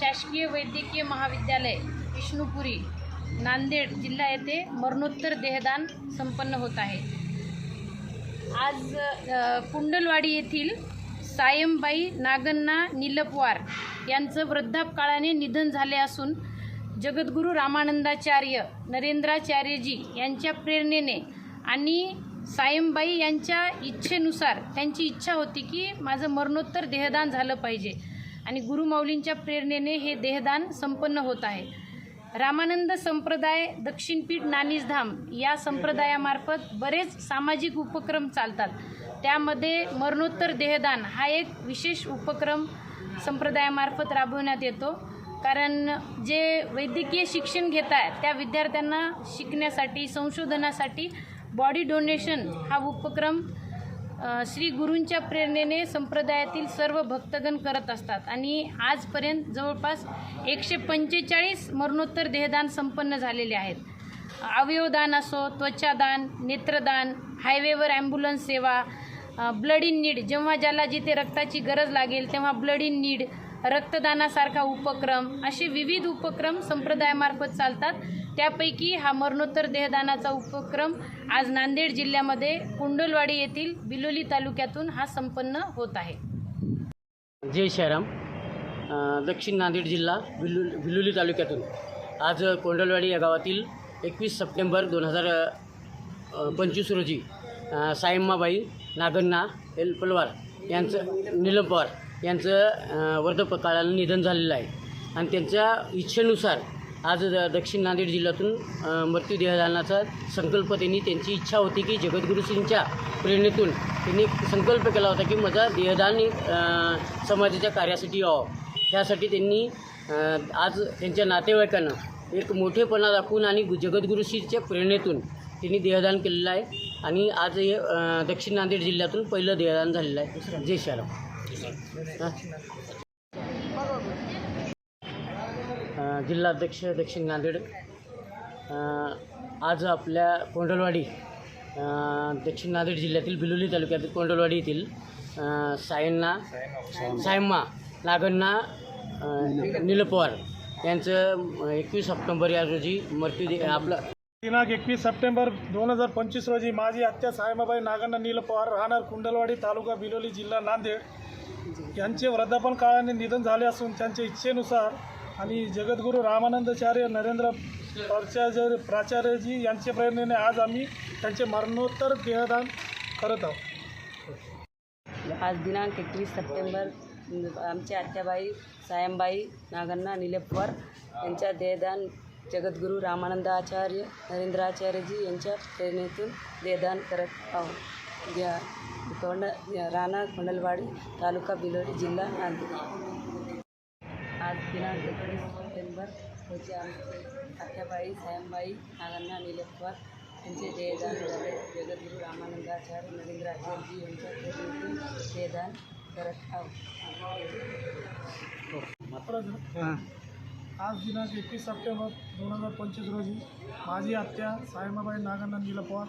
शासकीय वैद्यकीय महाविद्यालय विष्णुपुरी नांदेड जिल्हा येथे मरणोत्तर देहदान संपन्न होत आहे. आज कुंडलवाडी येथील सायमबाई नागन्ना निलपवार यांचं वृद्धापकाळाने निधन झाले असून जगद्गुरू रामानंदाचार्य नरेंद्राचार्यजी यांच्या प्रेरणेने आणि सायमबाई यांच्या इच्छेनुसार त्यांची इच्छा होती की माझं मरणोत्तर देहदान झालं पाहिजे. आणि गुरुमाऊलींच्या प्रेरणेने हे देहदान संपन्न होत आहे. रामानंद संप्रदाय दक्षिणपीठ नानीसधाम या संप्रदायामार्फत बरेच सामाजिक उपक्रम चालतात. त्यामध्ये मरणोत्तर देहदान हा एक विशेष उपक्रम संप्रदायामार्फत राबवण्यात येतो. कारण जे वैद्यकीय शिक्षण घेत आहेत त्या विद्यार्थ्यांना शिकण्यासाठी संशोधनासाठी बॉडी डोनेशन हा उपक्रम श्री गुरूंच्या प्रेरणेने संप्रदायातील सर्व भक्तगण करत असतात. आणि आजपर्यंत जवळपास एकशे पंचेचाळीस मरणोत्तर देहदान संपन्न झालेले आहेत. अवयवदान असो त्वचादान नेत्रदान हायवेवर ॲम्ब्युलन्स सेवा ब्लड इन नीड जेव्हा ज्याला जिथे रक्ताची गरज लागेल तेव्हा ब्लड इन नीड रक्तदानासारखा उपक्रम असे विविध उपक्रम संप्रदायामार्फत चालतात. त्यापैकी हा मरणोत्तर देहदानाचा उपक्रम आज नांदेड जिल्ह्यामध्ये कुंडलवाडी येथील बिलोली तालुक्यातून हा संपन्न होत आहे. जय श्रीराम दक्षिण नांदेड जिल्हा बिलु बिलोली तालुक्यातून. आज कोंडलवाडी या गावातील एकवीस सप्टेंबर दोन हजार पंचवीस रोजी सायम्माबाई नागन्ना एल पलवार यांचं नीलम पवार यांचं वर्धपकाळाला निधन झालेलं आहे. आणि त्यांच्या इच्छेनुसार आज द- दक्षिण नांदेड जिल्ह्यातून मृत्यूदेह मृत्यूदेहदानाचा संकल्प त्यांनी त्यांची इच्छा होती की जगद्गुरुसींच्या प्रेरणेतून त्यांनी संकल्प केला होता की माझा देहदान समाजाच्या कार्यासाठी यावं. ह्यासाठी त्यांनी आज त्यांच्या नातेवाईकांना एक मोठेपणा दाखवून आणि जगद्गुरुशीच्या प्रेरणेतून त्यांनी देहदान केलेलं आहे. आणि आज हे दक्षिण नांदेड जिल्ह्यातून पहिलं देहदान झालेलं आहे. जय शाराम जिल्हाध्यक्ष दक्षिण नांदेड. आज आपल्या कोंडलवाडी दक्षिण नांदेड जिल्ह्यातील बिलोली तालुक्यातील कोंडलवाडी येथील सायन्ना सायम्मा नागन्ना निलपवार यांचं एकवीस सप्टेंबर या रोजी मृत्यू दे आपलं दिनांक एकवीस सप्टेंबर दोन हजार पंचवीस रोजी माझी आत्या सायमाबाई नागण्णा नील पवार राहणार कुंडलवाडी तालुका बिलोली जिल्हा नांदेड. यांचे वृद्धापन काळाने निधन झाले असून त्यांच्या इच्छेनुसार आणि जगद्गुरू रामानंदाचार्य नरेंद्र प्राचार्य प्राचार्यजी यांच्या प्रेरणेने आज आम्ही त्यांचे मरणोत्तर देहदान करत आहोत. आज दिनांक एकवीस सप्टेंबर आमच्या आत्याबाई सायंबाई नागन्ना निलेपवार यांच्या देहदान जगद्गुरू रामानंदाचार्य नरेंद्राचार्यजी यांच्या प्रेरणेतून देहदान करत आहोत. या तोंड या राणा कोंडलवाडी तालुका बिलोली जिल्हा नांदेड आज दिनांक एकवीस सप्टेंबर रोजी आमचे आत्याबाई सायंबाई नागन्ना निलेपवार यांचे देहदान झाले जगद्गुरू रामानंदाचार्य नरेंद्राचार्यजी यांच्या प्रेरणेतून देहदान करत आहोत आज दिनांक एकवीस सप्टेंबर दोन हजार पंचवीस रोजी माझी आत्या सायमाबाई नागण्णा नील पवार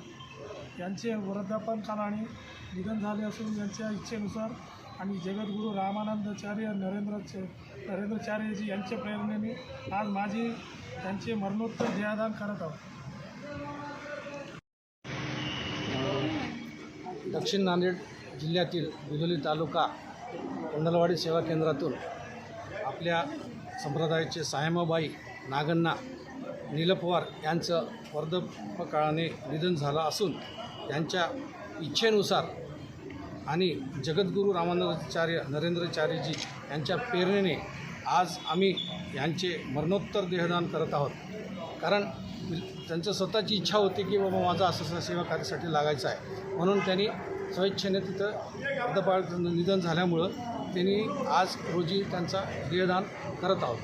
यांचे वृद्धापन कालाने निधन झाले असून यांच्या इच्छेनुसार आणि जगद्गुरू रामानंदाचार्य नरेंद्र नरेंद्रचार्यजी यांच्या प्रेरणेने आज माझी त्यांचे मरणोत्तर देहदान करत आहोत. दक्षिण नांदेड जिल्ह्यातील बिलोली तालुका कोंडलवाडी सेवा केंद्रातून आपल्या संप्रदायाचे सायमाबाई नागन्ना नीलपवार यांचं वर्धपकाळाने निधन झालं असून त्यांच्या इच्छेनुसार आणि जगद्गुरू रामानंदाचार्य नरेंद्रचार्यजी यांच्या प्रेरणेने आज आम्ही यांचे मरणोत्तर देहदान करत आहोत. कारण त्यांचं स्वतःची इच्छा होती की बाबा माझा असं असं सेवा कार्यासाठी लागायचं आहे. म्हणून त्यांनी स्वेच्छेने तिथं अर्धपाळ निधन झाल्यामुळं त्यांनी आज रोजी त्यांचा देहदान करत आहोत.